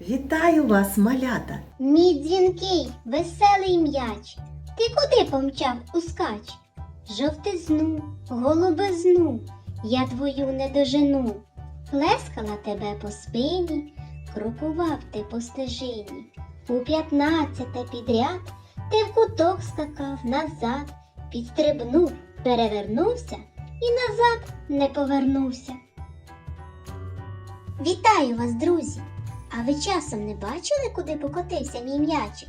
Вітаю вас, малята! Мій дзвінкий, веселий м'яч, ти куди помчав ускач? Жовтизну, голубизну, я твою не дожену. Плескала тебе по спині, крокував ти по стежині. У п'ятнадцяте підряд ти в куток скакав назад, підстрибнув, перевернувся і назад не повернувся. Вітаю вас, друзі! Ви часом не бачили, куди покотився мій м'ячик?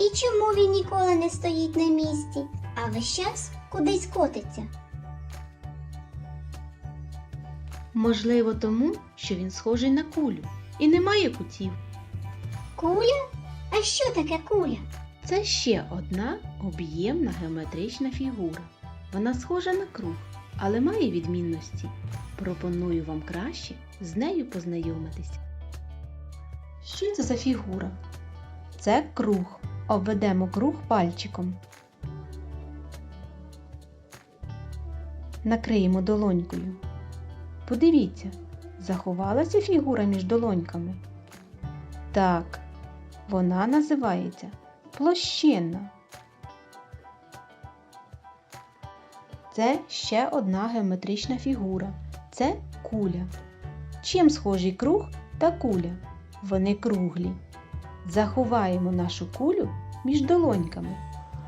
І чому він ніколи не стоїть на місці, а весь час кудись котиться? Можливо, тому, що він схожий на кулю і не має кутів. Куля? А що таке куля? Це ще одна об'ємна геометрична фігура. Вона схожа на круг, але має відмінності. Пропоную вам краще з нею познайомитись. Що це за фігура? Це круг. Обведемо круг пальчиком. Накриємо долонькою. Подивіться, заховалася фігура між долоньками. Так, вона називається площинна. Це ще одна геометрична фігура. Це куля. Чим схожий круг та куля? Вони круглі. Заховаємо нашу кулю між долоньками.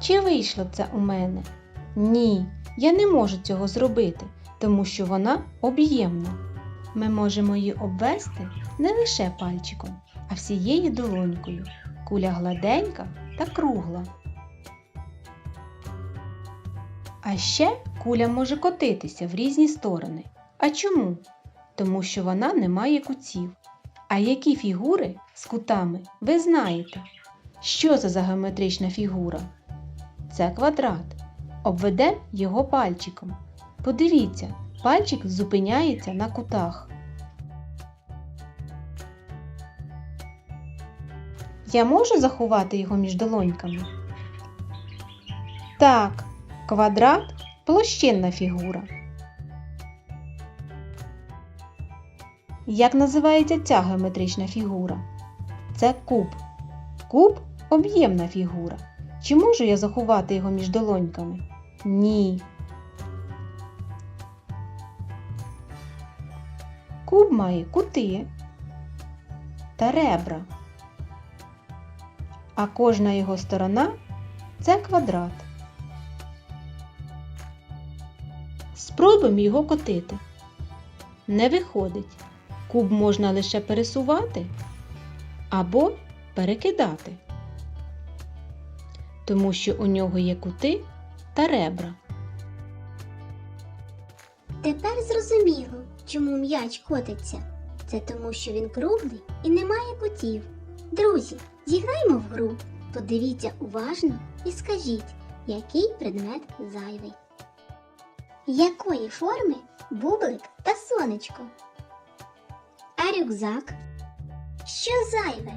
Чи вийшло це у мене? Ні, я не можу цього зробити, тому що вона об'ємна. Ми можемо її обвести не лише пальчиком, а всією долонькою. Куля гладенька та кругла. А ще куля може котитися в різні сторони. А чому? Тому що вона не має кутів. А які фігури з кутами ви знаєте? Що це за геометрична фігура? Це квадрат. Обведемо його пальчиком. Подивіться, пальчик зупиняється на кутах. Я можу заховати його між долоньками? Так, квадрат площинна фігура. Як називається ця геометрична фігура? Це куб. Куб об'ємна фігура. Чи можу я заховати його між долоньками? Ні. Куб має кути та ребра а кожна його сторона це квадрат. Спробуємо його котити. Не виходить. Куб можна лише пересувати або перекидати, тому що у нього є кути та ребра. Тепер зрозуміло, чому м'яч котиться. Це тому, що він круглий і не має кутів. Друзі, зіграємо в гру. Подивіться уважно і скажіть, який предмет зайвий. Якої форми бублик та сонечко? А рюкзак? Що зайве?